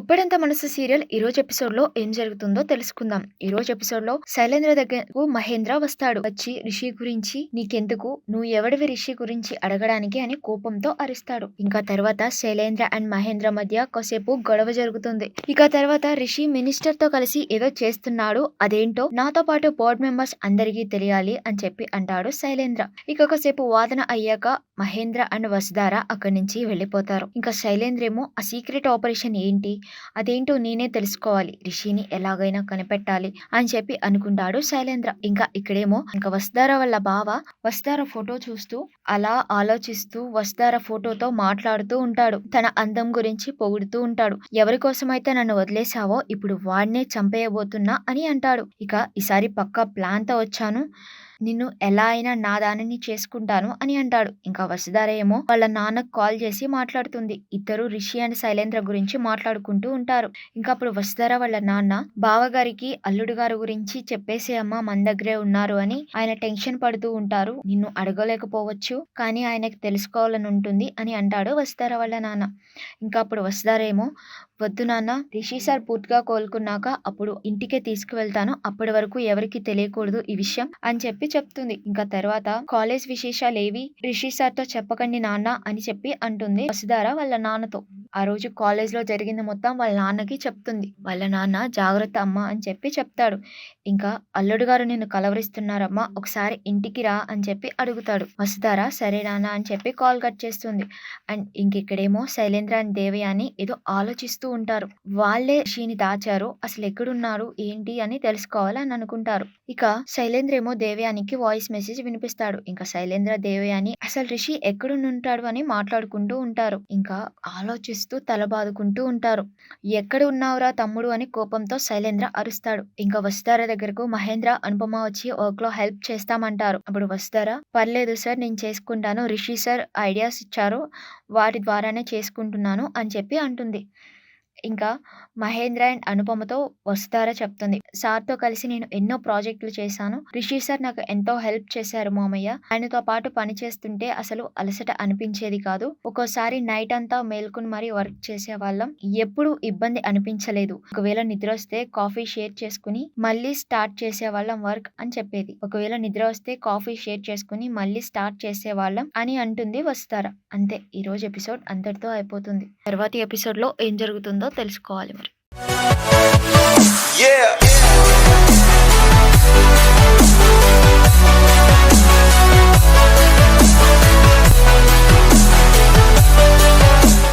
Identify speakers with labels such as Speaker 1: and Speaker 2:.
Speaker 1: గుప్పెడంత మనసు సీరియల్ ఈ రోజు ఎపిసోడ్లో ఏం జరుగుతుందో తెలుసుకుందాం. ఈ రోజు ఎపిసోడ్లో శైలేంద్ర దగ్గరకు మహేంద్ర వస్తాడు. వచ్చి రిషి గురించి నీకెందుకు? నువ్వు ఎవడివి రిషి గురించి అడగడానికి? అని కోపంతో అరుస్తాడు. ఇంకా తర్వాత శైలేంద్ర అండ్ మహేంద్ర మధ్య కాసేపు గొడవ జరుగుతుంది. ఇక తర్వాత రిషి మినిస్టర్తో కలిసి ఏదో చేస్తున్నాడు. అదేంటో నాతో పాటు బోర్డ్ మెంబర్స్ అందరికీ తెలియాలి అని చెప్పి అంటాడు శైలేంద్ర. ఇక కాసేపు వాదన అయ్యాక మహేంద్ర అండ్ వసుధార అక్కడి నుంచి వెళ్ళిపోతారు. ఇంకా శైలేంద్ర ఏమో ఆ సీక్రెట్ ఆపరేషన్ ఏంటి? అదేంటో నేనే తెలుసుకోవాలి. రిషిని ఎలాగైనా కనిపెట్టాలి అని చెప్పి అనుకుంటాడు శైలేంద్ర. ఇంకా ఇక్కడేమో ఇంకా వస్తారా వాళ్ళ బావ వస్తారా ఫోటో చూస్తూ అలా ఆలోచిస్తూ వస్తారా ఫోటోతో మాట్లాడుతూ ఉంటాడు. తన అందం గురించి పొగుడుతూ ఉంటాడు. ఎవరి కోసమైతే నన్ను వదిలేసావో ఇప్పుడు వాడినే చంపేయబోతున్నా అని అంటాడు. ఇక ఈసారి పక్కా ప్లాన్తో వచ్చాను. నిన్ను ఎలా అయినా నా దానిని చేసుకుంటాను అని అంటాడు. ఇంకా వసుధార ఏమో వాళ్ళ నాన్నకు కాల్ చేసి మాట్లాడుతుంది. ఇద్దరు రిషి అండ్ శైలేంద్ర గురించి మాట్లాడుకుంటూ ఉంటారు. ఇంకా అప్పుడు వసుధర వాళ్ళ నాన్న బావగారికి అల్లుడు గారి గురించి చెప్పేసి అమ్మ మన దగ్గరే ఉన్నారు అని ఆయన టెన్షన్ పడుతూ ఉంటారు. నిన్ను అడగలేకపోవచ్చు కానీ ఆయనకు తెలుసుకోవాలని ఉంటుంది అని అంటాడు వసుధర వాళ్ళ నాన్న. ఇంకా అప్పుడు వసుధార వద్దు నాన్న రిషి సార్ పూర్తిగా కోలుకున్నాక అప్పుడు ఇంటికే తీసుకువెళ్తాను అప్పటి వరకు ఎవరికి తెలియకూడదు ఈ విషయం అని చెప్పి చెప్తుంది. ఇంకా తర్వాత కాలేజ్ విశేషాలు ఏవి రిషి సార్తో చెప్పకండి నాన్న అని చెప్పి అంటుంది వసుధార వాళ్ళ నాన్నతో. ఆ రోజు కాలేజ్లో జరిగింది మొత్తం వాళ్ళ నాన్నకి చెప్తుంది. వాళ్ళ నాన్న జాగ్రత్త అమ్మా అని చెప్పి చెప్తాడు. ఇంకా అల్లుడు గారు నిన్ను కలవరిస్తున్నారమ్మా ఒకసారి ఇంటికి రా అని చెప్పి అడుగుతాడు. వస్తారా? సరే నాన్న అని చెప్పి కాల్ కట్ చేస్తుంది. అండ్ ఇంకెక్కడేమో శైలేంద్ర అండ్ దేవయాని ఏదో ఆలోచిస్తూ ఉంటారు. వాళ్ళే షీని దాచారు. అసలు ఎక్కడున్నారు? ఏంటి? అని తెలుసుకోవాలని అనుకుంటారు. ఇక శైలేంద్ర ఏమో దేవయానికి వాయిస్ మెసేజ్ వినిపిస్తాడు. ఇంకా శైలేంద్ర దేవయాని అసలు రిషి ఎక్కడుంటాడు అని మాట్లాడుకుంటూ ఉంటారు. ఇంకా ఆలోచిస్తూ తల బాదుకుంటూ ఉంటారు. ఎక్కడ ఉన్నావురా తమ్ముడు అని కోపంతో శైలేంద్ర అరుస్తాడు. ఇంకా వసుధార దగ్గరకు? మహేంద్ర అనుపమ వచ్చి వర్క్లో హెల్ప్ చేస్తామంటారు. అప్పుడు వసుధార పర్లేదు సార్ నేను చేసుకుంటాను. రిషి సార్ ఐడియాస్ ఇచ్చారు. వాటి ద్వారానే చేసుకుంటున్నాను అని చెప్పి అంటుంది. ఇంకా మహేంద్ర అండ్ అనుపమతో వస్తారా చెప్తుంది. సార్తో కలిసి నేను ఎన్నో ప్రాజెక్టులు చేశాను. రిషి సార్ నాకు ఎంతో హెల్ప్ చేశారు మామయ్య. ఆయనతో పాటు పని చేస్తుంటే అసలు అలసట అనిపించేది కాదు. ఒక్కోసారి నైట్ అంతా మేల్కొని మరీ వర్క్ చేసే వాళ్ళం. ఎప్పుడు ఇబ్బంది అనిపించలేదు. ఒకవేళ నిద్ర వస్తే కాఫీ షేర్ చేసుకుని మళ్ళీ స్టార్ట్ చేసే వాళ్ళం వర్క్ అని చెప్పేది. ఒకవేళ నిద్ర వస్తే కాఫీ షేర్ చేసుకుని మళ్ళీ స్టార్ట్ చేసే వాళ్ళం అని అంటుంది వస్తారా. అంతే. ఈ రోజు ఎపిసోడ్ అంతటితో అయిపోతుంది. తర్వాతి ఎపిసోడ్లో ఏం జరుగుతుందో తెలుసుకోవాలి మరి.